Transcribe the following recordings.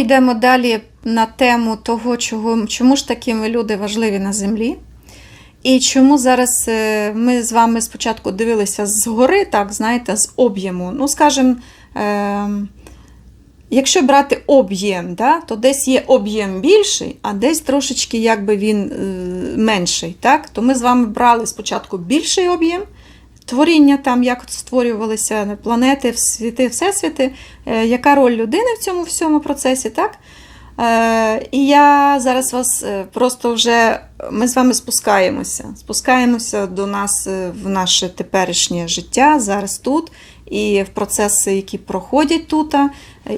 йдемо далі на тему того, чого, чому ж такі ми люди важливі на землі. І чому зараз е, ми з вами спочатку дивилися згори, так, знаєте, з об'єму. Ну, скажімо, е, якщо брати об'єм, да, то десь є об'єм більший, а десь трошечки якби він е, менший. Так? То ми з вами брали спочатку більший об'єм. Творіння там, як створювалися планети, світи, всесвіти, е, яка роль людини в цьому всьому процесі, так? Е, І я зараз вас е, просто вже ми з вами спускаємося. Спускаємося до нас в наше теперішнє життя, зараз тут, і в процеси, які проходять тут.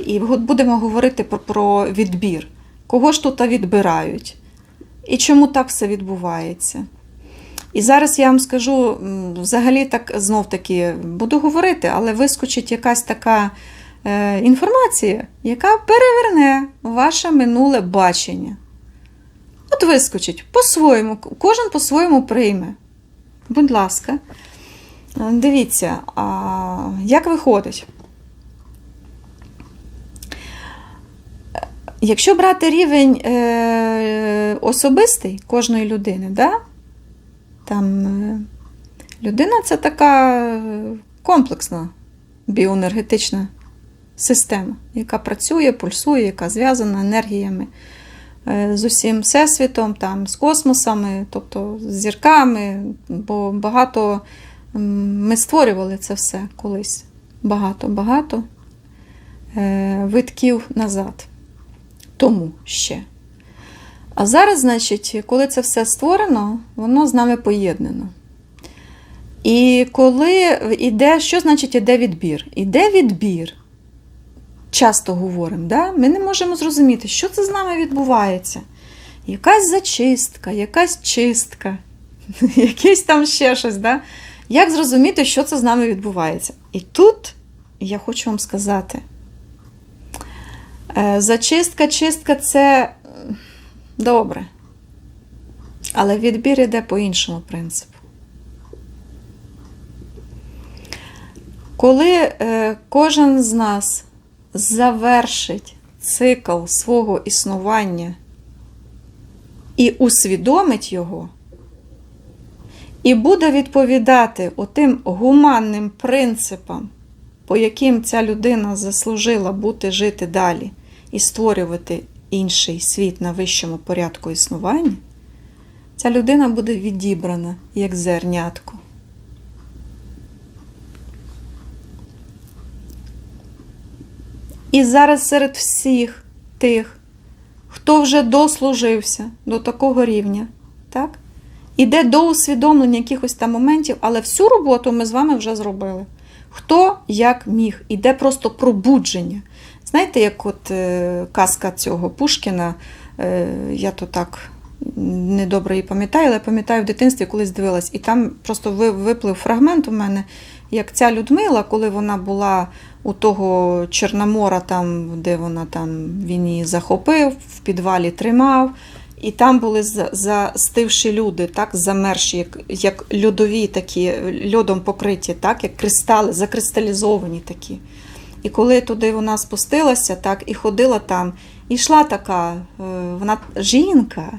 І будемо говорити про, про відбір. Кого ж тут відбирають? І чому так все відбувається? І зараз я вам скажу, взагалі так знов таки буду говорити, але вискочить якась така е, інформація, яка переверне ваше минуле бачення. От вискочить по-своєму, кожен по-своєму прийме. Будь ласка, Е, дивіться, як виходить. Е, Якщо брати рівень особистий кожної людини, да? Там е, людина це така е, комплексна біоенергетична система, яка працює, пульсує, яка зв'язана енергіями е, з усім всесвітом, там, з космосами, тобто з зірками, бо багато ми створювали це все колись. Багато-багато витків назад. Тому ще. А зараз, значить, коли це все створено, воно з нами поєднано. І коли іде, що значить іде відбір? Іде відбір. Часто говоримо, да? ми не можемо зрозуміти, що це з нами відбувається. Якась зачистка, якась чистка, якесь там ще щось. Да? Як зрозуміти, що це з нами відбувається? І тут я хочу вам сказати: е, зачистка, чистка це добре. Але відбір іде по іншому принципу. Коли е, кожен з нас завершить цикл свого існування і усвідомить його, і буде відповідати отим гуманним принципам, по яким ця людина заслужила бути жити далі і створювати інший світ на вищому порядку існування, ця людина буде відібрана як зернятко. І зараз серед всіх тих, хто вже дослужився до такого рівня, так? іде до усвідомлення якихось там моментів, але всю роботу ми з вами вже зробили. Хто як міг, іде просто пробудження. Знаєте, як от е, казка цього Пушкіна, е, я то так недобре її пам'ятаю, але пам'ятаю в дитинстві колись дивилась, і там просто ви- виплив фрагмент у мене, як ця Людмила, коли вона була у того Чорномора, там, де вона там він її захопив, в підвалі тримав. І там були застивші люди, так, замерші, як, як льодові такі, льодом покриті, так, як кристали, закристалізовані такі. І коли туди вона спустилася, так, і ходила там, і йшла така, е, вона жінка,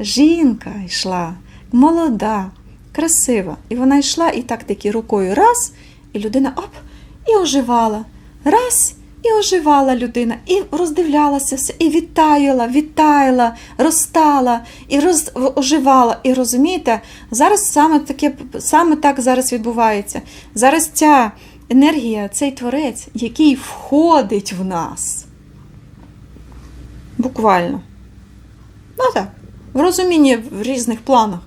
жінка йшла, молода, красива. І вона йшла і так таки рукою раз, і людина оп, і оживала. Раз, і оживала людина, і роздивлялася все, і відтаяла, відтаяла, розтала, і роз, оживала. І розумієте, зараз саме таке, саме так зараз відбувається. Зараз ця енергія, цей творець, який входить в нас. Буквально. Ну так, в розумінні в різних планах.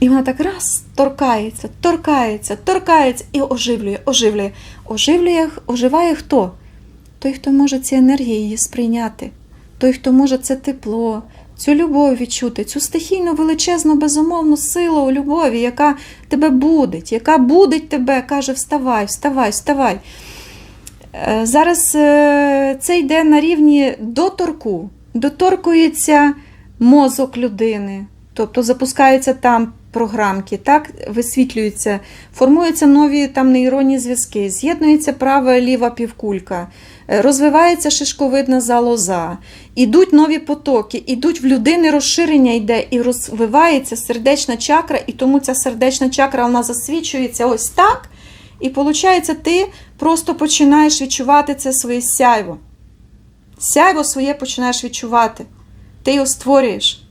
І вона так раз торкається, торкається, торкається і оживлює, оживлює. Оживлює, оживає хто? Той, хто може ці енергії її сприйняти, той, хто може це тепло, цю любов відчути, цю стихійну величезну, безумовну силу у любові, яка тебе будить, яка будить тебе, каже: Вставай, вставай, вставай. Е, Зараз е, це йде на рівні доторку, доторкується мозок людини, тобто запускаються там програмки, так висвітлюються, формуються нові там нейронні зв'язки, з'єднується права ліва півкулька, розвивається шишковидна залоза, ідуть нові потоки, ідуть в людини розширення йде і розвивається сердечна чакра, і тому ця сердечна чакра вона засвічується ось так. І виходить, ти просто починаєш відчувати це своє сяйво. Сяйво своє починаєш відчувати. Ти його створюєш.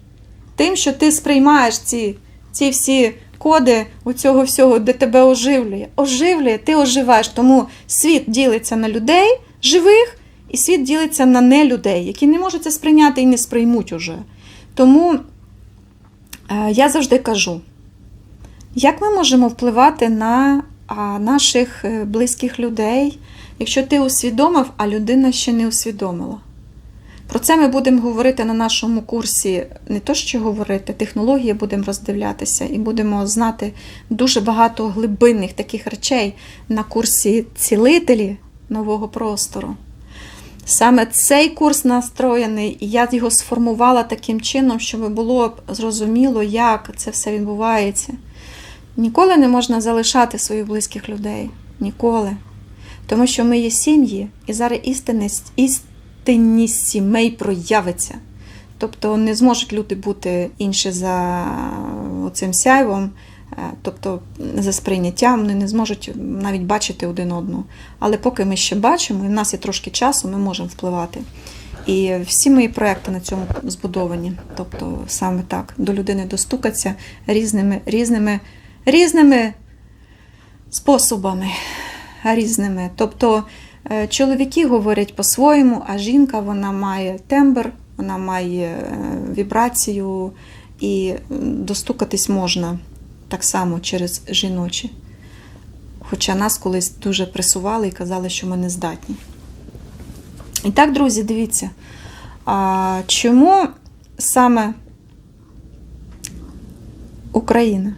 Тим, що ти сприймаєш ці, ці всі коди у цього всього, де тебе оживлює. Оживлює, ти оживаєш. Тому світ ділиться на людей живих, і світ ділиться на нелюдей, які не можуть це сприйняти і не сприймуть уже. Тому е, я завжди кажу, як ми можемо впливати на наших е, близьких людей, якщо ти усвідомив, а людина ще не усвідомила. Про це ми будемо говорити на нашому курсі. Не то, що говорити, технології будемо роздивлятися і будемо знати дуже багато глибинних таких речей на курсі цілителі нового простору. Саме цей курс настроєний, і я його сформувала таким чином, щоб було б зрозуміло, як це все відбувається. Ніколи не можна залишати своїх близьких людей. Ніколи. Тому що ми є сім'ї, і зараз істинність, істинність сімей проявиться. Тобто не зможуть люди бути інші за цим сяйвом, тобто за сприйняттям, вони не зможуть навіть бачити один одного. Але поки ми ще бачимо, і в нас є трошки часу, ми можемо впливати. І всі мої проекти на цьому збудовані. Тобто саме так, до людини достукатися різними, різними, різними способами. Різними. Тобто е, чоловіки говорять по-своєму, а жінка вона має тембр, вона має е, вібрацію, і достукатись можна так само через жіночі. Хоча нас колись дуже пресували і казали, що ми не здатні. І так, друзі, дивіться, а чому саме Україна?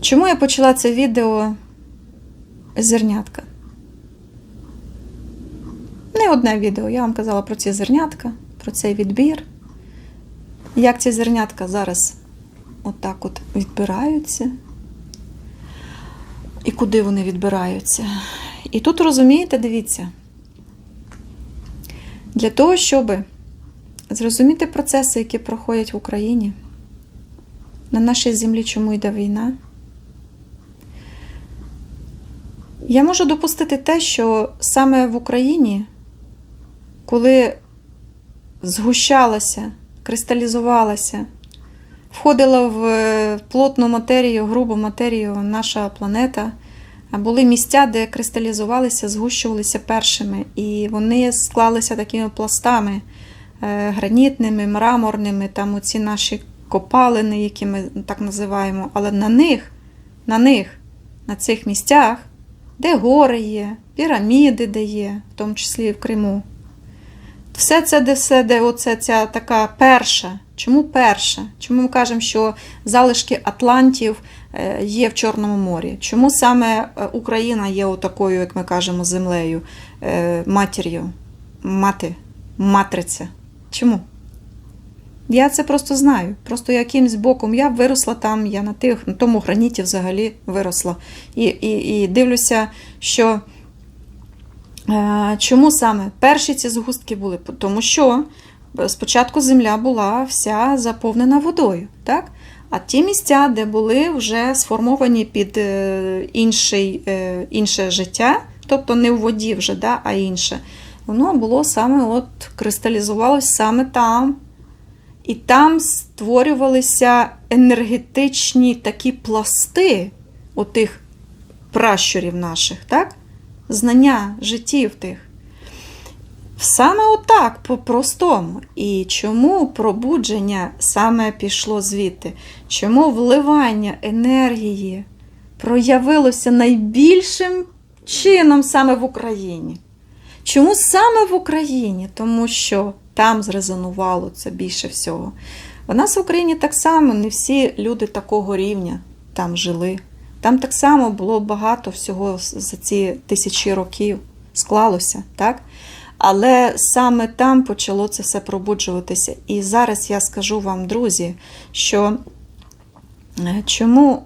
Чому я почала це відео зернятка? Не одне відео. Я вам казала про ці зернятка, про цей відбір. Як ці зернятка зараз отак от відбираються. І куди вони відбираються. І тут розумієте, дивіться, для того, щоб зрозуміти процеси, які проходять в Україні, на нашій землі, чому йде війна, я можу допустити те, що саме в Україні, коли згущалася, кристалізувалася, входила в е, плотну матерію, грубу матерію наша планета, були місця, де кристалізувалися, згущувалися першими, і вони склалися такими пластами е, гранітними, мраморними, там оці наші копалини, які ми так називаємо, але на них, на них, на цих місцях, де гори є, піраміди де є, в тому числі і в Криму. Все це, все, де оце ця така перша. Чому перша? Чому ми кажемо, що залишки Атлантів е, є в Чорному морі? Чому саме е, Україна є отакою, як ми кажемо, землею, е, матір'ю, мати, матриця? Чому? Я це просто знаю. Просто якимсь боком я виросла там, я на тих, на тому граніті взагалі виросла. І, і, і дивлюся, що чому саме перші ці згустки були? Тому що спочатку земля була вся заповнена водою. так? А ті місця, де були вже сформовані під е, інший, е, інше життя, тобто не в воді вже, да, а інше, воно було саме от кристалізувалось саме там. І там створювалися енергетичні такі пласти отих пращурів наших, так? Знання життів тих. Саме отак, по-простому. І чому пробудження саме пішло звідти? Чому вливання енергії проявилося найбільшим чином саме в Україні? Чому саме в Україні? Тому що там зрезонувало це більше всього. У нас в Україні так само не всі люди такого рівня там жили. Там так само було багато всього за ці тисячі років склалося, так? Але саме там почало це все пробуджуватися. І зараз я скажу вам, друзі, що е, чому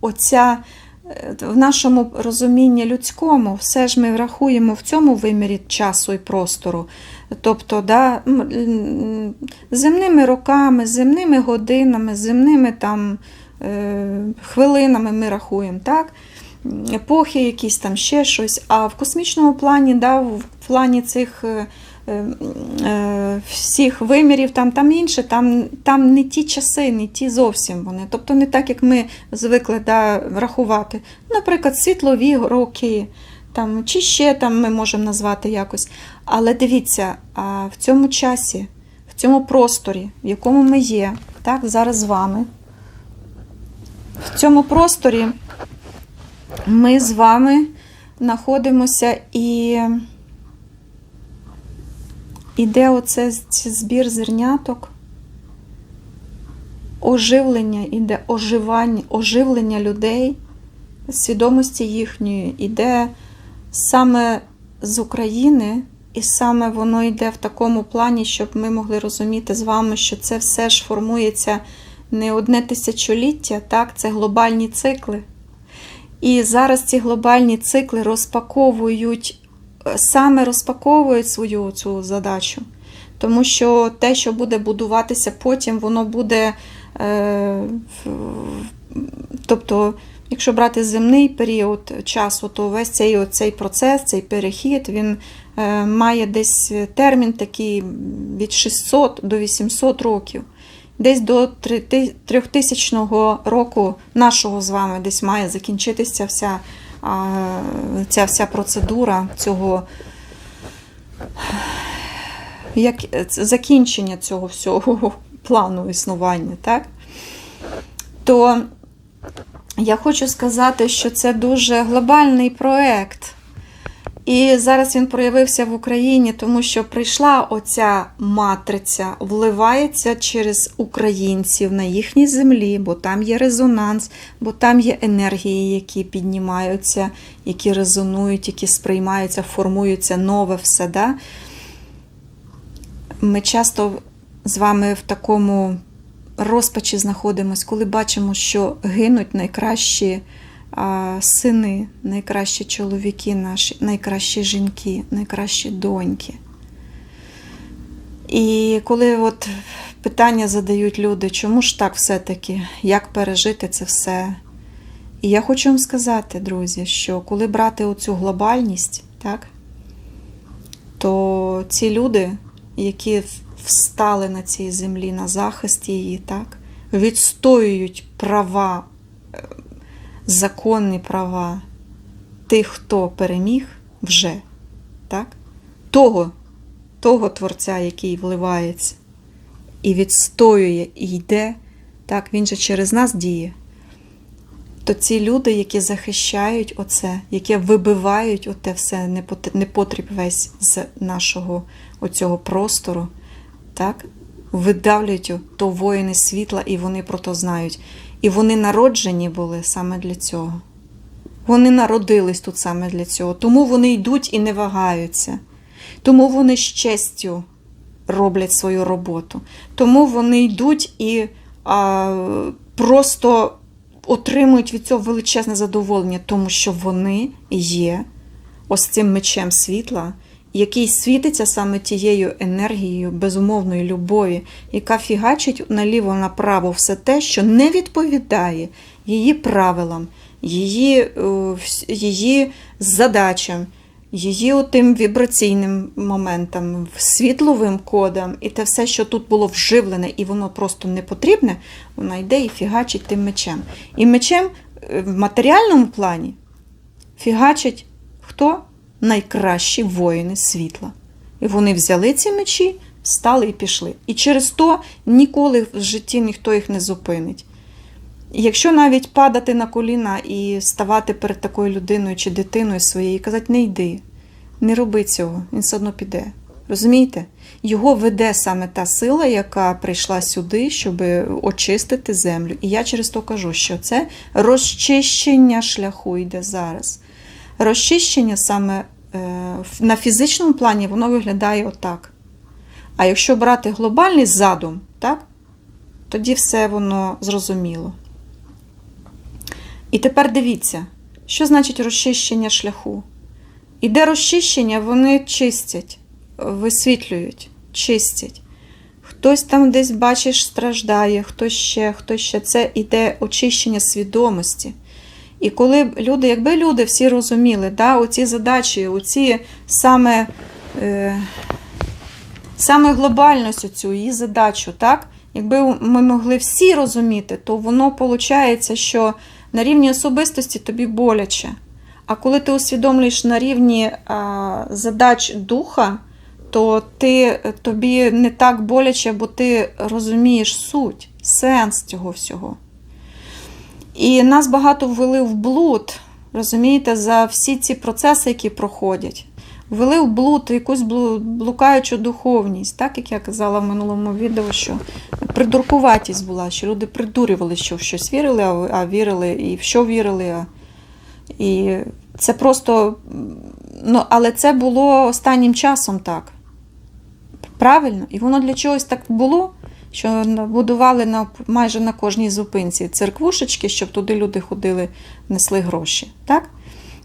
оця е, в нашому розумінні людському все ж ми рахуємо в цьому вимірі часу і простору. Тобто, да, земними роками, земними годинами, земними там, хвилинами ми рахуємо, так? епохи, якісь там ще щось. А в космічному плані, да, в плані цих е, е, е, всіх вимірів, там, там інше, там, там не ті часи, не ті зовсім вони. Тобто не так, як ми звикли да, рахувати. Наприклад, світлові роки. Там, чи ще там ми можемо назвати якось. Але дивіться, а в цьому часі, в цьому просторі, в якому ми є, так, зараз з вами, в цьому просторі ми з вами знаходимося і іде оце збір зерняток, оживлення, іде оживання, оживлення людей, свідомості їхньої, іде саме з України, і саме воно йде в такому плані, щоб ми могли розуміти з вами, що це все ж формується не одне тисячоліття, так, це глобальні цикли. І зараз ці глобальні цикли розпаковують, е, саме розпаковують свою цю задачу. Тому що те, що буде будуватися потім, воно буде. Е, тобто, якщо брати земний період часу, то весь цей, оцей процес, цей перехід, він е, має десь термін такий від 600 до 800 років. Десь до 3000 року нашого з вами десь має закінчитися вся, ця вся процедура цього як, закінчення цього всього плану існування, так? То я хочу сказати, що це дуже глобальний проект. І зараз він проявився в Україні, тому що прийшла оця матриця, вливається через українців на їхній землі, бо там є резонанс, бо там є енергії, які піднімаються, які резонують, які сприймаються, формуються нове все. Да? Ми часто з вами в такому розпачі знаходимося, коли бачимо, що гинуть найкращі сини, найкращі чоловіки наші, найкращі жінки, найкращі доньки. І коли от питання задають люди, чому ж так все-таки, як пережити це все? І я хочу вам сказати, друзі, що коли брати оцю глобальність, так, то ці люди, які встали на цій землі на захист її, так, відстоюють права, е, законні права тих, хто переміг вже, так, того, того творця, який вливається, і відстоює, і йде, так, він же через нас діє. То ці люди, які захищають оце, які вибивають оте все непотріб весь з нашого оцього простору, так? видавлюють то воїни світла, і вони про то знають. І вони народжені були саме для цього. Вони народились тут саме для цього. Тому вони йдуть і не вагаються. Тому вони з честю роблять свою роботу. Тому вони йдуть і а, просто отримують від цього величезне задоволення, тому що вони є ось цим мечем світла, який світиться саме тією енергією безумовної любові, яка фігачить наліво направо все те, що не відповідає її правилам, її, е, її задачам, її тим вібраційним моментам, світловим кодам, і те все, що тут було вживлене, і воно просто не потрібне, вона йде і фігачить тим мечем. І мечем е, в матеріальному плані фігачить хто? Найкращі воїни світла. І вони взяли ці мечі, встали і пішли. І через то ніколи в житті ніхто їх не зупинить. Якщо навіть падати на коліна і ставати перед такою людиною чи дитиною своєю і казати, не йди, не роби цього, він все одно піде. Розумієте? Його веде саме та сила, яка прийшла сюди, щоб очистити землю. І я через то кажу, що це розчищення шляху йде зараз. Розчищення саме в- на фізичному плані воно виглядає отак. А якщо брати глобальний задум, так, тоді все воно зрозуміло. І тепер дивіться, що значить розчищення шляху. Іде розчищення, вони чистять, висвітлюють, чистять. Хтось там десь, бачиш, страждає, хтось ще, хтось ще. Це іде очищення свідомості. І коли люди, якби люди всі розуміли, да, оці задачі, оці саме, е, саме глобальність цю її задачу, так? якби ми могли всі розуміти, то воно виходить, що на рівні особистості тобі боляче. А коли ти усвідомлюєш на рівні а, задач духа, то ти, тобі не так боляче, бо ти розумієш суть, сенс цього всього. І нас багато ввели в блуд, розумієте, за всі ці процеси, які проходять. Ввели в блуд якусь блукаючу духовність, так як я казала в минулому відео, що придуркуватість була, що люди придурювали, що в щось вірили, а, вірили і в що вірили. І це просто. Ну, але це було останнім часом так. Правильно? І воно для чогось так було, що будували на, майже на кожній зупинці церквушечки, щоб туди люди ходили, несли гроші. Так?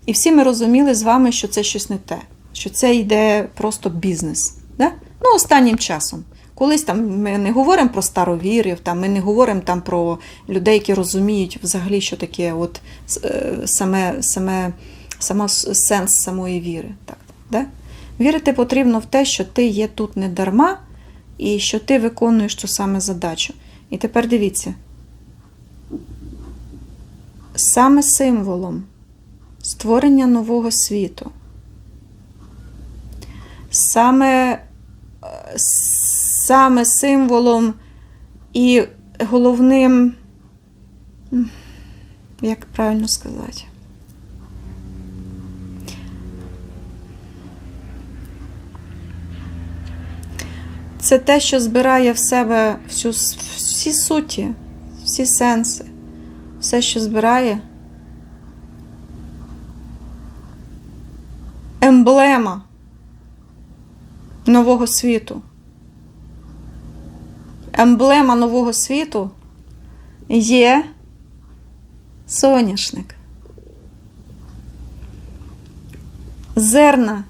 І всі ми розуміли з вами, що це щось не те, що це йде просто бізнес. Да? Ну, останнім часом. Колись там ми не говоримо про старовірів, там, ми не говоримо там про людей, які розуміють взагалі, що таке от, е, саме, саме, сама сенс самої віри. Так, да? Вірити потрібно в те, що ти є тут не дарма, і що ти виконуєш ту саме задачу. І тепер дивіться. Саме символом створення нового світу, саме, е, саме символом і головним, як правильно сказати? Це те, що збирає в себе всю, всі суті, всі сенси, все, що збирає. Емблема нового світу. Емблема нового світу є соняшник. Зерна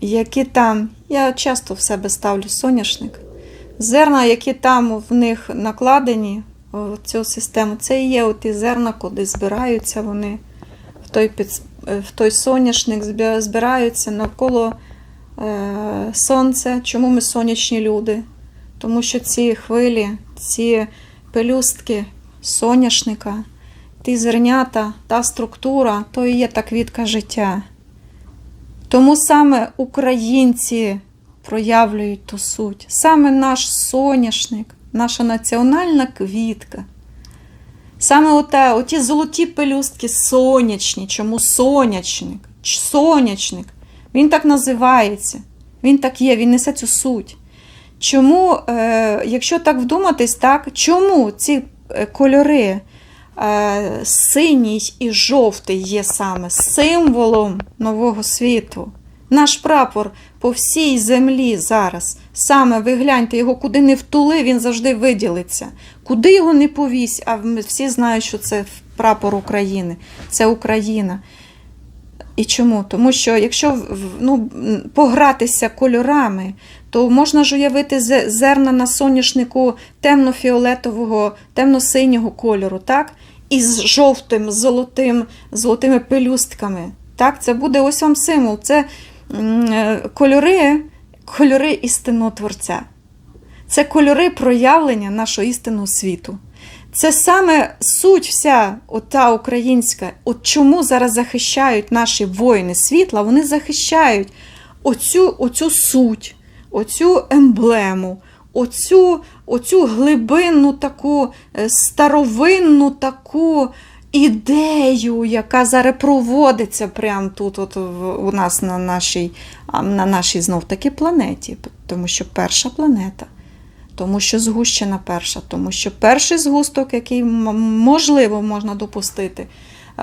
які там, я часто в себе ставлю соняшник, зерна, які там в них накладені в цю систему, це і є ті зерна, куди збираються вони в той, під, в той соняшник, збираються навколо е, сонця. Чому ми сонячні люди? Тому що ці хвилі, ці пелюстки соняшника, ті зернята, та структура, то і є та квітка життя. Тому саме українці проявлюють ту суть. Саме наш соняшник, наша національна квітка. Саме оте, оті золоті пелюстки сонячні. Чому сонячник? Сонячник. Він так називається. Він так є, він несе цю суть. Чому, е, якщо так вдуматись, так, чому ці е, кольори синій і жовтий є саме символом нового світу? Наш прапор по всій землі зараз. Саме ви гляньте, його куди не втули, він завжди виділиться. Куди його не повісь, а всі знають, що це прапор України. Це Україна. І чому? Тому що якщо ну, погратися кольорами, то можна ж уявити зерна на соняшнику темно-фіолетового, темно-синього кольору, так? І з жовтим, золотим, золотими пелюстками. Так? Це буде ось вам символ. Це е, кольори, кольори істинного Творця. Це кольори проявлення нашого істинного світу. Це саме суть вся ота українська. От чому зараз захищають наші воїни світла, вони захищають оцю, оцю суть, оцю емблему, оцю, оцю глибинну таку е, старовинну таку ідею, яка зараз проводиться прямо тут, от у нас на нашій, на нашій знов таки планеті, тому що перша планета. Тому що згущена перша, тому що перший згусток, який можливо можна допустити,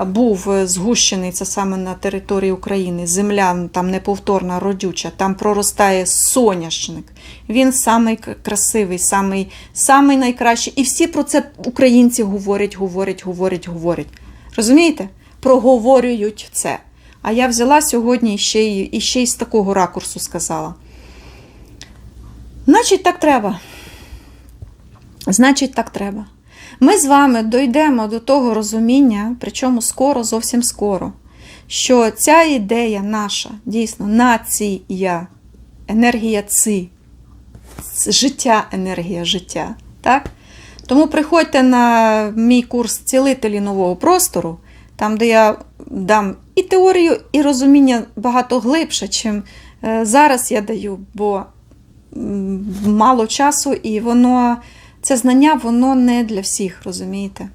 був е, згущений, це саме на території України, земля там неповторна, родюча, там проростає соняшник. Він самий красивий, самий, самий найкращий. І всі про це українці говорять, говорять, говорять, говорять. Розумієте? Проговорюють це. А я взяла сьогодні ще й, і ще й з такого ракурсу сказала. Значить, так треба. Значить, так треба. Ми з вами дійдемо до того розуміння, причому скоро, зовсім скоро, що ця ідея наша, дійсно, нація, енергія ци, життя, енергія життя. Так? Тому приходьте на мій курс цілителі нового простору, там, де я дам і теорію, і розуміння багато глибше, чим е, зараз я даю, бо мало часу, і воно, це знання, воно не для всіх, розумієте?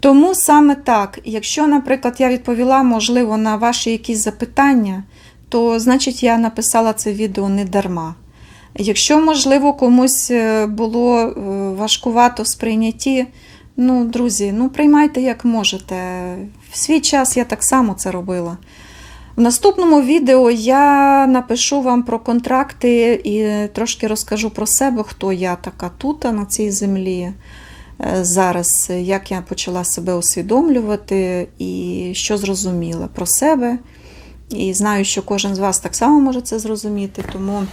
Тому саме так, якщо, наприклад, я відповіла, можливо, на ваші якісь запитання, то значить я написала це відео не дарма. Якщо, можливо, комусь е, було е, важкувато в сприйнятті, ну, друзі, ну приймайте як можете. В свій час я так само це робила. В наступному відео я напишу вам про контракти і трошки розкажу про себе, хто я така тут, на цій землі. е, Зараз, як я почала себе усвідомлювати і що зрозуміла про себе. І знаю, що кожен з вас так само може це зрозуміти, тому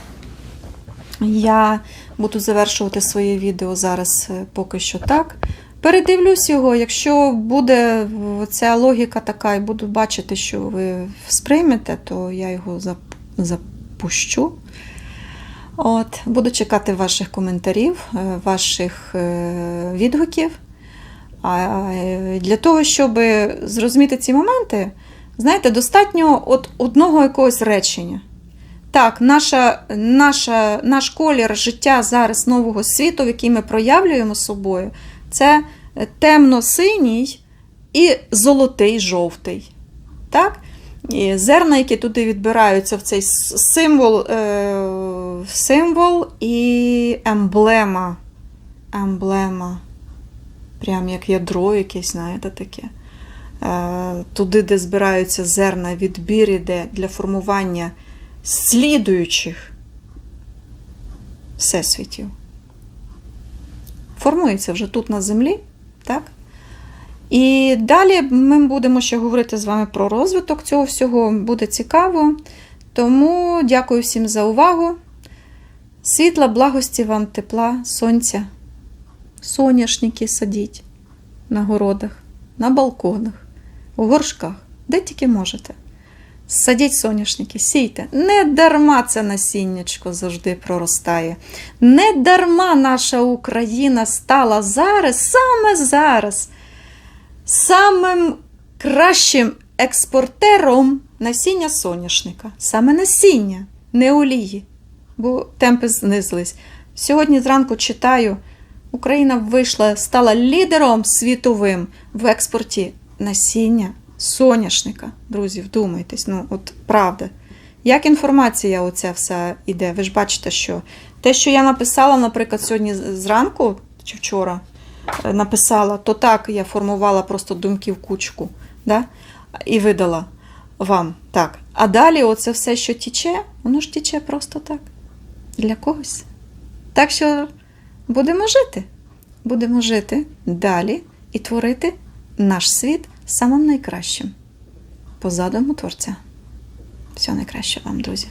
я буду завершувати своє відео зараз е, поки що так. Передивлюсь його, якщо буде ця логіка така, і буду бачити, що ви сприймете, то я його запущу. От, буду чекати ваших коментарів, е, ваших е, відгуків. А е, для того, щоб зрозуміти ці моменти, знаєте, достатньо от одного якогось речення. Так, наша, наша, наш колір життя зараз нового світу, в який ми проявлюємо собою, це темно-синій і золотий жовтий. Так? І зерна, які туди відбираються в цей символ, е, символ і емблема. Емблема. Прям як ядро якесь, знаєте, таке. Е, туди, де збираються зерна, відбір іде для формування слідуючих всесвітів. Формується вже тут на землі, так? І далі ми будемо ще говорити з вами про розвиток цього всього. Буде цікаво. Тому дякую всім за увагу. Світла, благості вам, тепла, сонця. Соняшники садіть на городах, на балконах, у горшках, де тільки можете. Садіть соняшники, сійте. Не дарма це насіннячко завжди проростає. Не дарма наша Україна стала зараз, саме зараз, самим кращим експортером насіння соняшника. Саме насіння, не олії, бо темпи знизились. Сьогодні зранку читаю, Україна вийшла, стала лідером світовим в експорті насіння соняшника. Друзі, вдумайтесь, ну от правда. Як інформація оця вся іде? Ви ж бачите, що те, що я написала, наприклад, сьогодні зранку чи вчора е, написала, то так я формувала просто думки в кучку, да? і видала вам так. А далі оце все, що тіче, воно ж тіче просто так. Для когось. Так що будемо жити. Будемо жити далі і творити наш світ самим найкращим. позадуму творця. Всього найкраще вам, друзі.